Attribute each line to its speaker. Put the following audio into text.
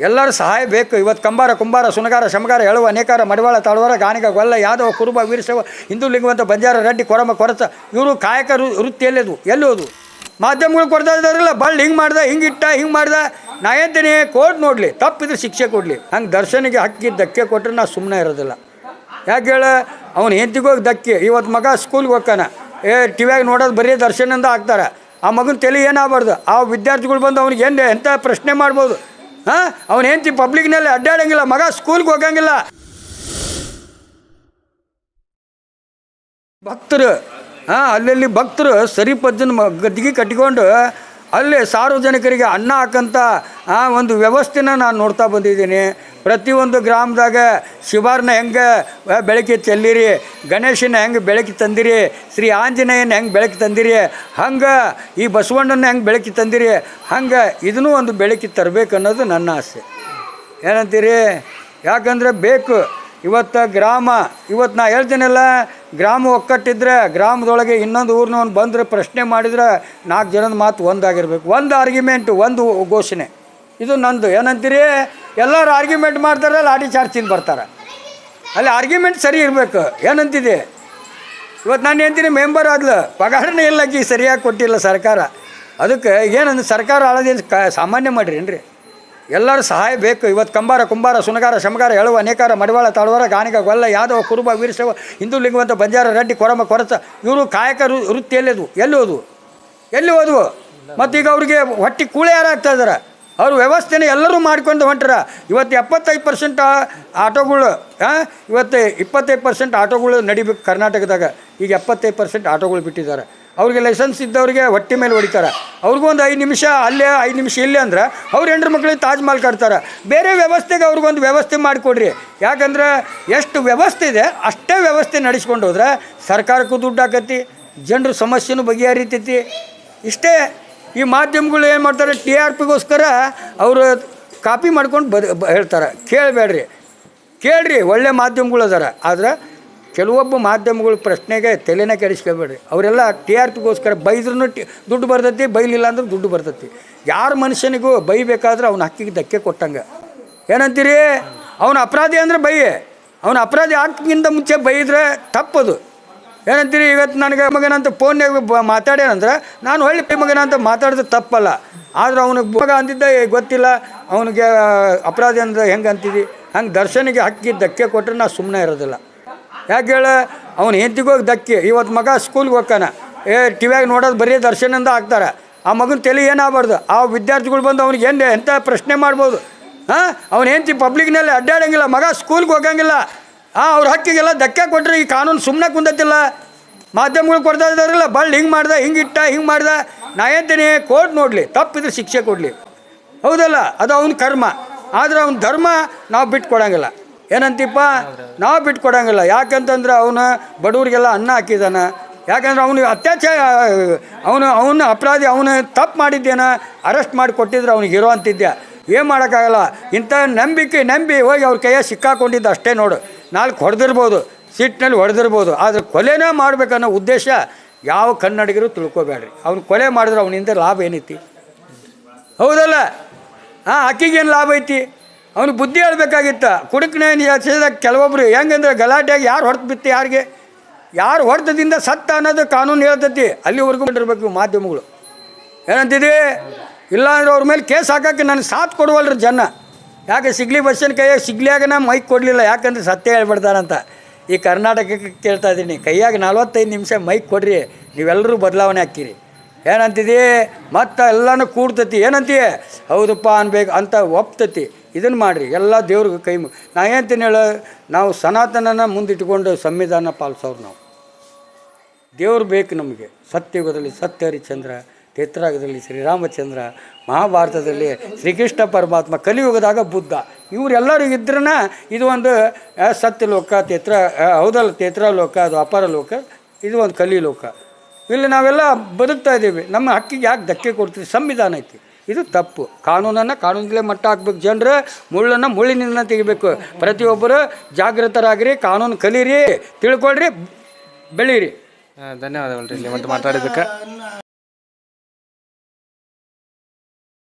Speaker 1: ಎಲ್ಲರ ಸಹಾಯ ಬೇಕು. ಇವತ್ತು ಕಂಬಾರ, ಕುಂಬಾರ, ಸುನಗಾರ, ಶಮಗಾರ, ಎಳುವ ಅನೇಕಾರ ಮಡಿವಾಳ, ತಳವಾರ, ಗಾಣಿಗ, ಗೊಲ್ಲ, ಯಾದವ, ಕುರುಬ ವೀರಸವ ಹಿಂದೂ ಲಿಂಗವಂತ, ಬಂಜಾರ, ರೆಡ್ಡಿ, ಕೊರಮ, ಕೊರತ, ಇವರು ಕಾಯಕ ವೃ- ವೃತ್ತಿ ಎಲ್ಲದು ಎಲ್ಲೋದು ಮಾಧ್ಯಮಗಳು ಕೊಡ್ತಾ ಇದ್ದಾರಲ್ಲ, ಬಳ್ಳಿ ಹಿಂಗೆ ಮಾಡ್ದ, ಹಿಂಗೆ ಇಟ್ಟ, ಹಿಂಗೆ ಮಾಡ್ದ. ನಾ ಹೇಳ್ತೀನಿ ಕೋರ್ಟ್ ನೋಡಲಿ, ತಪ್ಪಿದ್ರೆ ಶಿಕ್ಷೆ ಕೊಡಲಿ. ಹಂಗೆ ದರ್ಶನಿಗೆ ಹಕ್ಕಿ ಧಕ್ಕೆ ಕೊಟ್ಟರೆ ನಾ ಸುಮ್ಮನೆ ಇರೋದಿಲ್ಲ. ಯಾಕೆ ಹೇಳ? ಅವ್ನು ಹೆಂಡತಿಗೋಗಿ ಧಕ್ಕೆ. ಇವತ್ತು ಮಗ ಸ್ಕೂಲ್ಗೆ ಹೋಗ್ತಾನ. ಏ, ಟಿವಿಯಾಗಿ ನೋಡೋದು ಬರೀ ದರ್ಶನದಿಂದ ಹಾಕ್ತಾರೆ ಆ ಮಗನ ತಲೆ ಏನಾಗಬಾರ್ದು ಆ ವಿದ್ಯಾರ್ಥಿಗಳು ಬಂದು ಅವ್ನಿಗೆ ಏನು ಎಂಥ ಪ್ರಶ್ನೆ ಮಾಡ್ಬೋದು? ಹಾಂ? ಅವ್ನು ಹೆಂಡತಿ ಪಬ್ಲಿಕ್ನಲ್ಲಿ ಅಡ್ಡಾಡಂಗಿಲ್ಲ, ಮಗ ಸ್ಕೂಲ್ಗೆ ಹೋಗಂಗಿಲ್ಲ. ಭಕ್ತರು, ಹಾಂ, ಅಲ್ಲಲ್ಲಿ ಭಕ್ತರು ಸರಿಪದ್ದನ ಮ, ಗದ್ದಿಗೆ ಕಟ್ಟಿಕೊಂಡು ಅಲ್ಲಿ ಸಾರ್ವಜನಿಕರಿಗೆ ಅನ್ನ ಹಾಕಂಥ ಒಂದು ವ್ಯವಸ್ಥೆನ ನಾನು ನೋಡ್ತಾ ಬಂದಿದ್ದೀನಿ. ಪ್ರತಿಯೊಂದು ಗ್ರಾಮದಾಗ ಶಿವಾರ್ನ ಹೆಂಗೆ ಬೆಳಕಿ ಚೆಲ್ಲಿರಿ, ಗಣೇಶನ ಹೆಂಗೆ ಬೆಳಕಿ ತಂದಿರಿ, ಶ್ರೀ ಆಂಜನೇಯನ ಹೆಂಗೆ ಬೆಳಕಿ ತಂದಿರಿ, ಹಂಗೆ ಈ ಬಸವಣ್ಣನ ಹೆಂಗೆ ಬೆಳಕಿ ತಂದಿರಿ, ಹಂಗೆ ಇದನ್ನೂ ಒಂದು ಬೆಳಕಿ ತರಬೇಕು ಅನ್ನೋದು ನನ್ನ ಆಸೆ. ಏನಂತೀರಿ? ಯಾಕಂದರೆ ಬೇಕು, ಇವತ್ತು ಗ್ರಾಮ, ಇವತ್ತು ನಾ ಹೇಳ್ತೀನಲ್ಲ, ಗ್ರಾಮ ಒಕ್ಕಟ್ಟಿದ್ರೆ, ಗ್ರಾಮದೊಳಗೆ ಇನ್ನೊಂದು ಊರಿನವನು ಬಂದರೆ ಪ್ರಶ್ನೆ ಮಾಡಿದ್ರೆ ನಾಲ್ಕು ಜನದ ಮಾತು ಒಂದಾಗಿರ್ಬೇಕು ಒಂದು ಆರ್ಗ್ಯುಮೆಂಟು ಒಂದು ಘೋಷಣೆ. ಇದು ನಂದು. ಏನಂತೀರಿ? ಎಲ್ಲರೂ ಆರ್ಗ್ಯುಮೆಂಟ್ ಮಾಡ್ತಾರೆ, ಲಾಠಿ ಚಾರ್ಜ್ ತಿಂದು ಬರ್ತಾರೆ. ಅಲ್ಲಿ ಆರ್ಗ್ಯುಮೆಂಟ್ ಸರಿ ಇರಬೇಕು. ಏನಂತಿದೆ? ಇವತ್ತು ನಾನು ಹೇಳ್ತೀನಿ ಮೆಂಬರ್ ಆದ್ಲು, ಪಗಾರನೇ ಇಲ್ಲ ಕಿ ಸರಿಯಾಗಿ ಕೊಟ್ಟಿಲ್ಲ ಸರ್ಕಾರ. ಅದಕ್ಕೆ ಏನಂದ್ರೆ ಸರ್ಕಾರ ಆಳೋದೇನು ಕ, ಸಾಮಾನ್ಯ ಮಾಡಿರಿ ಏನ್ರಿ? ಎಲ್ಲರೂ ಸಹಾಯ ಬೇಕು. ಇವತ್ತು ಕಂಬಾರ, ಕುಂಬಾರ, ಸುನಗಾರ, ಶಮಗಾರ, ಎಳುವ ಅನೇಕಾರ ಮಡಿವಾಳ, ತಳವಾರ ಗಾನಿಕ ಗೊಲ್ಲ, ಯಾದವ, ಕುರುಬ, ವೀರಶವ, ಹಿಂದೂ ಲಿಂಗವಂತ, ಬಂಜಾರ, ರೆಡ್ಡಿ, ಕೊರಮ, ಕೊರತ, ಇವರು ಕಾಯಕ ವೃತ್ತಿ ಎಲ್ಲಿದ್ವು ಎಲ್ಲಿ ಹೋದ್ವು ಎಲ್ಲಿ ಹೋದ್ವು ಮತ್ತೀಗ ಅವ್ರಿಗೆ ಹೊಟ್ಟೆ ಕೂಳೆ ಯಾರಾಗ್ತಾ ಇದಾರೆ? ಅವ್ರ ವ್ಯವಸ್ಥೆನ ಎಲ್ಲರೂ ಮಾಡ್ಕೊಂಡು ಹೊಂಟ್ರ. ಇವತ್ತು ಎಪ್ಪತ್ತೈದು ಪರ್ಸೆಂಟ್ ಆಟೋಗಳು ಇವತ್ತು ಇಪ್ಪತ್ತೈದು ಪರ್ಸೆಂಟ್ ಆಟೋಗಳು ನಡಿಬೇಕು ಕರ್ನಾಟಕದಾಗ. ಈಗ ಎಪ್ಪತ್ತೈದು ಪರ್ಸೆಂಟ್ ಆಟೋಗಳು ಬಿಟ್ಟಿದ್ದಾರೆ. ಅವ್ರಿಗೆ ಲೈಸೆನ್ಸ್ ಇದ್ದವ್ರಿಗೆ ಹೊಟ್ಟೆ ಮೇಲೆ ಹೊಡಿತಾರೆ. ಅವ್ರಿಗೂ ಒಂದು ಐದು ನಿಮಿಷ ಅಲ್ಲೇ, ಐದು ನಿಮಿಷ ಇಲ್ಲೇ ಅಂದ್ರೆ ಅವ್ರು ಹೆಂಡ್ರ ಮಕ್ಳಿಗೆ ತಾಜ್ ಮಹಲ್ ಕಟ್ತಾರೆ. ಬೇರೆ ವ್ಯವಸ್ಥೆಗೆ ಅವ್ರಿಗೊಂದು ವ್ಯವಸ್ಥೆ ಮಾಡಿಕೊಡ್ರಿ. ಯಾಕಂದ್ರೆ ಎಷ್ಟು ವ್ಯವಸ್ಥೆ ಇದೆ, ಅಷ್ಟೇ ವ್ಯವಸ್ಥೆ ನಡೆಸ್ಕೊಂಡು ಹೋದ್ರೆ ಸರ್ಕಾರಕ್ಕೂ ದುಡ್ಡು ಹಾಕತಿ ಜನರ ಸಮಸ್ಯೆನೂ ಬಗೆಹರಿತೈತಿ. ಇಷ್ಟೇ. ಈ ಮಾಧ್ಯಮಗಳು ಏನು ಮಾಡ್ತಾರೆ ಟಿ ಆರ್ ಪಿಗೋಸ್ಕರ ಅವರು ಕಾಪಿ ಮಾಡ್ಕೊಂಡು ಬದ್ ಹೇಳ್ತಾರೆ. ಕೇಳಬೇಡ್ರಿ. ಕೇಳ್ರಿ, ಒಳ್ಳೆ ಮಾಧ್ಯಮಗಳು ಅದಾರ. ಆದ್ರೆ ಕೆಲವೊಬ್ಬ ಮಾಧ್ಯಮಗಳು ಪ್ರಶ್ನೆಗೆ ತಲೆನೇ ಕೆಡಿಸ್ಕೊಬೇಡ್ರಿ. ಅವರೆಲ್ಲ ಟಿ ಆರ್ ಪಿಗೋಸ್ಕರ ಬೈದ್ರೂ ಟಿ, ದುಡ್ಡು ಬರ್ತೈತಿ, ಬೈಲಿಲ್ಲ ಅಂದ್ರೆ ದುಡ್ಡು ಬರ್ತೈತಿ. ಯಾರ ಮನುಷ್ಯನಿಗೂ ಬೈಬೇಕಾದ್ರೆ ಅವ್ನ ಹಕ್ಕಿಗೆ ಧಕ್ಕೆ ಕೊಟ್ಟಂಗೆ. ಏನಂತೀರಿ? ಅವನ ಅಪರಾಧಿ ಅಂದ್ರೆ ಬೈಯೇ. ಅವನ ಅಪರಾಧಿ ಹಾಕಿಗಿಂತ ಮುಂಚೆ ಬೈದ್ರೆ ತಪ್ಪದು. ಏನಂತೀರಿ, ಇವತ್ತು ನನಗೆ ಮಗನಂತ ಫೋನ್ಯಾಗ ಬ, ಮಾತಾಡ್ಯಾನಂದ್ರೆ ನಾನು ಹೊಳ್ಳಿ ಪಿ ಮಗನ ಅಂತ ಮಾತಾಡಿದ್ರೆ ತಪ್ಪಲ್ಲ. ಆದ್ರೆ ಅವನಿಗೆ ಮಗ ಅಂದಿದ್ದ ಗೊತ್ತಿಲ್ಲ. ಅವನಿಗೆ ಅಪರಾಧ ಅಂದ್ರೆ ಹೆಂಗೆ ಅಂತೀವಿ ಹಂಗೆ ದರ್ಶನಿಗೆ ಹಕ್ಕಿ ಧಕ್ಕೆ ಕೊಟ್ಟರೆ ನಾ ಸುಮ್ಮನೆ ಇರೋದಿಲ್ಲ. ಯಾಕೆ ಹೇಳ, ಅವ್ನು ಹೆಂತಿಗೋಗಿ ಧಕ್ಕೆ. ಇವತ್ತು ಮಗ ಸ್ಕೂಲ್ಗೆ ಹೋಗ್ತಾನೆ. ಏ ಟಿವ್ಯಾಗ ನೋಡೋದು ಬರೀ ದರ್ಶನದಿಂದ ಹಾಕ್ತಾರೆ ಆ ಮಗನ ತಲೆ ಏನಾಗಬಾರ್ದು ಆ ವಿದ್ಯಾರ್ಥಿಗಳು ಬಂದು ಅವ್ನಿಗೆ ಏನು ಎಂಥ ಪ್ರಶ್ನೆ ಮಾಡ್ಬೋದು. ಹಾಂ, ಅವ್ನು ಹೆಂತಿ ಪಬ್ಲಿಕ್ನಲ್ಲಿ ಅಡ್ಡಾಡೋಂಗಿಲ್ಲ. ಮಗ ಸ್ಕೂಲ್ಗೆ ಹೋಗಂಗಿಲ್ಲ. ಹಾಂ ಅವ್ರ ಹಕ್ಕಿಗೆಲ್ಲ ಧಕ್ಕೆ ಕೊಟ್ಟರೆ ಈ ಕಾನೂನು ಸುಮ್ಮನೆ ಕುಂದತ್ತಿಲ್ಲ. ಮಾಧ್ಯಮಗಳು ಕೊಡ್ತಾ ಇದ್ದಾರಲ್ಲ, ಬಳ್ಳಿ ಹಿಂಗೆ ಮಾಡ್ದೆ, ಹಿಂಗೆ ಇಟ್ಟ, ಹಿಂಗೆ ಮಾಡ್ದೆ. ನಾ ಕೋರ್ಟ್ ನೋಡಲಿ, ತಪ್ಪಿದ್ರೆ ಶಿಕ್ಷೆ ಕೊಡಲಿ. ಹೌದಲ್ಲ, ಅದು ಅವನ ಕರ್ಮ. ಆದ್ರೆ ಅವನ ಧರ್ಮ ನಾವು ಬಿಟ್ಕೊಡಂಗಿಲ್ಲ. ಏನಂತಿಪ್ಪ? ನಾವು ಬಿಟ್ಕೊಡಂಗಿಲ್ಲ. ಯಾಕಂತಂದ್ರೆ ಅವನು ಬಡವ್ರಿಗೆಲ್ಲ ಅನ್ನ ಹಾಕಿದಾನ. ಯಾಕಂದ್ರೆ ಅವನು ಅತ್ಯಾಚಾರ, ಅವನು, ಅವನ ಅಪರಾಧಿ, ಅವನು ತಪ್ಪು ಮಾಡಿದ್ದೇನ, ಅರೆಸ್ಟ್ ಮಾಡಿ ಕೊಟ್ಟಿದ್ರೆ ಅವ್ನಿಗೆ ಇರೋ ಅಂತಿದ್ದೆ ಏನು ಮಾಡೋಕ್ಕಾಗಲ್ಲ? ಇಂಥ ನಂಬಿಕೆ, ನಂಬಿ ಹೋಗಿ ಅವ್ರ ಕೈಯ ಸಿಕ್ಕಾಕೊಂಡಿದ್ದ ಅಷ್ಟೇ ನೋಡು. ನಾಲ್ಕು ಹೊಡೆದಿರ್ಬೋದು ಸಿಟ್ಟಿನಲ್ಲಿ ಹೊಡೆದಿರ್ಬೋದು, ಆದರೆ ಕೊಲೆನೇ ಮಾಡಬೇಕನ್ನೋ ಉದ್ದೇಶ ಯಾವ ಕನ್ನಡಿಗರು ತಿಳ್ಕೊಬೇಡ್ರಿ. ಅವ್ನು ಕೊಲೆ ಮಾಡಿದ್ರೆ ಅವನಿಂದ ಲಾಭ ಏನೈತಿ? ಹೌದಲ್ಲ? ಹಾಂ ಅಕ್ಕಿಗೇನು ಲಾಭ ಐತಿ? ಅವನು ಬುದ್ಧಿ ಹೇಳ್ಬೇಕಾಗಿತ್ತ. ಕುಡುಕನೇ ಹಚ್ಚಿದಾಗ ಕೆಲವೊಬ್ರು ಹೆಂಗಂದ್ರೆ ಗಲಾಟೆಯಾಗಿ ಯಾರು ಹೊಡೆದು ಬಿತ್ತು ಯಾರಿಗೆ? ಯಾರು ಹೊಡೆತದಿಂದ ಸತ್ತ ಅನ್ನೋದು ಕಾನೂನು ಹೇಳ್ತೈತಿ. ಅಲ್ಲಿವರೆಗೂ ಬಂದಿರಬೇಕು ಮಾಧ್ಯಮಗಳು. ಏನಂತಿದೆ ಇಲ್ಲಾಂದ್ರೆ ಅವ್ರ ಮೇಲೆ ಕೇಸ್ ಹಾಕಕ್ಕೆ ನಾನು ಸಾಥ್ ಕೊಡುವಲ್ರಿ ಜನ. ಯಾಕೆ ಸಿಗ್ಲಿ ಬಸ್ಸಿನ ಕೈಯಾಗ ನಾ ಮೈಕ್ ಕೊಡಲಿಲ್ಲ, ಯಾಕಂದ್ರೆ ಸತ್ಯ ಹೇಳ್ಬಿಡ್ತಾರಂತ. ಈ ಕರ್ನಾಟಕಕ್ಕೆ ಕೇಳ್ತಾ ಇದ್ದೀನಿ, ಕೈಯಾಗ ನಲ್ವತ್ತೈದು ನಿಮಿಷ ಮೈಕ್ ಕೊಡ್ರಿ ನೀವೆಲ್ಲರೂ ಬದಲಾವಣೆ ಹಾಕಿರಿ ಏನಂತಿದಿ? ಮತ್ತು ಎಲ್ಲನೂ ಕೂಡ್ತತಿ. ಏನಂತೀಯ ಹೌದಪ್ಪ ಅನ್ಬೇಕು ಅಂತ ಒಪ್ತತಿ. ಇದನ್ನು ಮಾಡಿರಿ, ಎಲ್ಲ ದೇವ್ರಿಗೆ ಕೈ ನಾ ಏನಂತೀನಿ ಹೇಳು, ನಾವು ಸನಾತನನ ಮುಂದಿಟ್ಕೊಂಡು ಸಂವಿಧಾನ ಪಾಲಿಸೋರು ನಾವು. ದೇವ್ರು ಬೇಕು ನಮಗೆ ಸತ್ಯಯುಗದಲ್ಲಿ ಸತ್ಯ ಹರಿಶ್ಚಂದ್ರ. ತೇತ್ರಾಗದಲ್ಲಿ ಶ್ರೀರಾಮಚಂದ್ರ ಮಹಾಭಾರತದಲ್ಲಿ ಶ್ರೀಕೃಷ್ಣ ಪರಮಾತ್ಮ ಕಲಿಯುಗದಾಗ ಬುದ್ಧ. ಇವರೆಲ್ಲರೂ ಇದ್ರನ ಇದು ಒಂದು ಸತ್ಯ ಸತ್ಯಲೋಕ ತೇತ್ರ ಹೌದಲ್ಲ ತೇತ್ರಲೋಕ ಅದು ಅಪರ ಲೋಕ ಇದು ಒಂದು ಕಲಿಲೋಕ. ಇಲ್ಲಿ ನಾವೆಲ್ಲ ಬದುಕ್ತಾ ಇದ್ದೀವಿ. ನಮ್ಮ ಹಕ್ಕಿಗೆ ಯಾಕೆ ಧಕ್ಕೆ ಕೊಡ್ತೀವಿ ಸಂವಿಧಾನ ಐತಿ. ಇದು ತಪ್ಪು. ಕಾನೂನನ್ನು ಕಾನೂನಿಗೆ ಮಟ್ಟ ಹಾಕ್ಬೇಕು. ಜನರು ಮುಳ್ಳನ್ನು ಮುಳ್ಳಿನಿಂದ ತೆಗಿಬೇಕು. ಪ್ರತಿಯೊಬ್ಬರು ಜಾಗೃತರಾಗಿರಿ, ಕಾನೂನು ಕಲೀರಿ, ತಿಳ್ಕೊಳ್ರಿ, ಬೆಳೀರಿ.
Speaker 2: ಧನ್ಯವಾದಗಳು ಇಲ್ಲಿ ಮತ್ತೆ ಮಾತಾಡಿದ್ದಕ್ಕೆ.